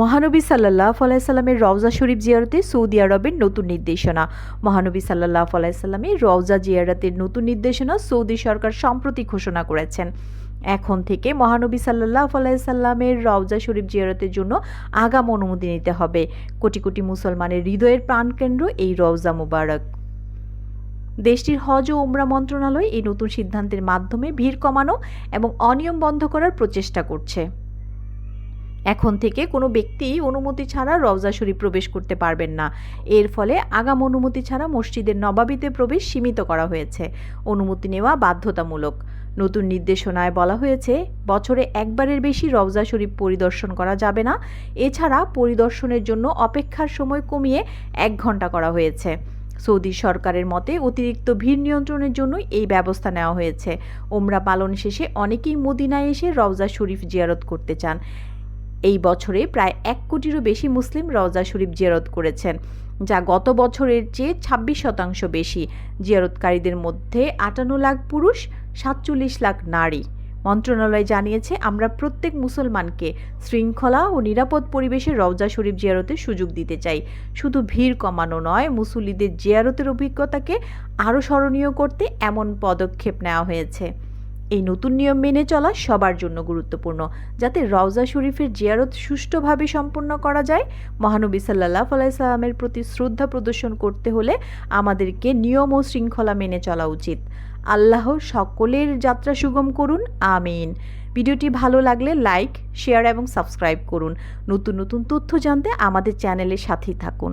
মহানবী সাল্লাহ আলাইসাল্লামের রওজা শরীফ জিয়ারতে সৌদি আরবের নতুন নির্দেশনা। মহানবী সাল্লাহ আলাইসাল্লামের রওজা জিয়ারতের নতুন নির্দেশনা সৌদি সরকার সম্প্রতি ঘোষণা করেছেন। এখন থেকে মহানবী সাল্লাহ আলাইসাল্লামের রওজা শরীফ জিয়ারতের জন্য আগাম অনুমতি নিতে হবে। কোটি কোটি মুসলমানের হৃদয়ের প্রাণকেন্দ্র এই রওজা মুবারক। দেশটির হজ ও উমরা মন্ত্রণালয় এই নতুন সিদ্ধান্তের মাধ্যমে ভিড় কমানো এবং অনিয়ম বন্ধ করার প্রচেষ্টা করছে। এখন থেকে কোনো ব্যক্তি অনুমতি ছাড়া রওজা শরীফ প্রবেশ করতে পারবেন না। এর ফলে আগাম অনুমতি ছাড়া মসজিদের নবাবিতে প্রবেশ সীমিত করা হয়েছে। অনুমতি নেওয়া বাধ্যতামূলক। নতুন নির্দেশনায় বলা হয়েছে, বছরে একবারের বেশি রওজা শরীফ পরিদর্শন করা যাবে না। এছাড়া পরিদর্শনের জন্য অপেক্ষার সময় কমিয়ে এক ঘণ্টা করা হয়েছে। সৌদি সরকারের মতে অতিরিক্ত ভিড় নিয়ন্ত্রণের জন্য এই ব্যবস্থা নেওয়া হয়েছে। ওমরা পালন শেষে অনেকেই মদিনায় এসে রওজা শরীফ জিয়ারত করতে চান। এই বছরে প্রায় এক কোটিরও বেশি মুসলিম রওজা শরীফ জিয়ারত করেছেন, যা গত বছরের চেয়ে ছাব্বিশ শতাংশ বেশি। জিয়ারতকারীদের মধ্যে আটান্ন লাখ পুরুষ, সাতচল্লিশ লাখ নারী। মন্ত্রণালয় জানিয়েছে, আমরা প্রত্যেক মুসলমানকে শৃঙ্খলা ও নিরাপদ পরিবেশে রওজা শরীফ জিয়ারতের সুযোগ দিতে চাই। শুধু ভিড় কমানো নয়, মুসল্লিদের জিয়ারতের অভিজ্ঞতাকে আরও স্মরণীয় করতে এমন পদক্ষেপ নেওয়া হয়েছে। এই নতুন নিয়ম মেনে চলা সবার জন্য গুরুত্বপূর্ণ, যাতে রওজা শরীফের জিয়ারত সুষ্ঠুভাবে সম্পন্ন করা যায়। মহানবী সাল্লাহ আলাইসাল্লামের প্রতি শ্রদ্ধা প্রদর্শন করতে হলে আমাদেরকে নিয়ম ও শৃঙ্খলা মেনে চলা উচিত। আল্লাহ সকলের যাত্রা সুগম করুন। আমিন। ভিডিওটি ভালো লাগলে লাইক, শেয়ার এবং সাবস্ক্রাইব করুন। নতুন নতুন তথ্য জানতে আমাদের চ্যানেলের সাথেই থাকুন।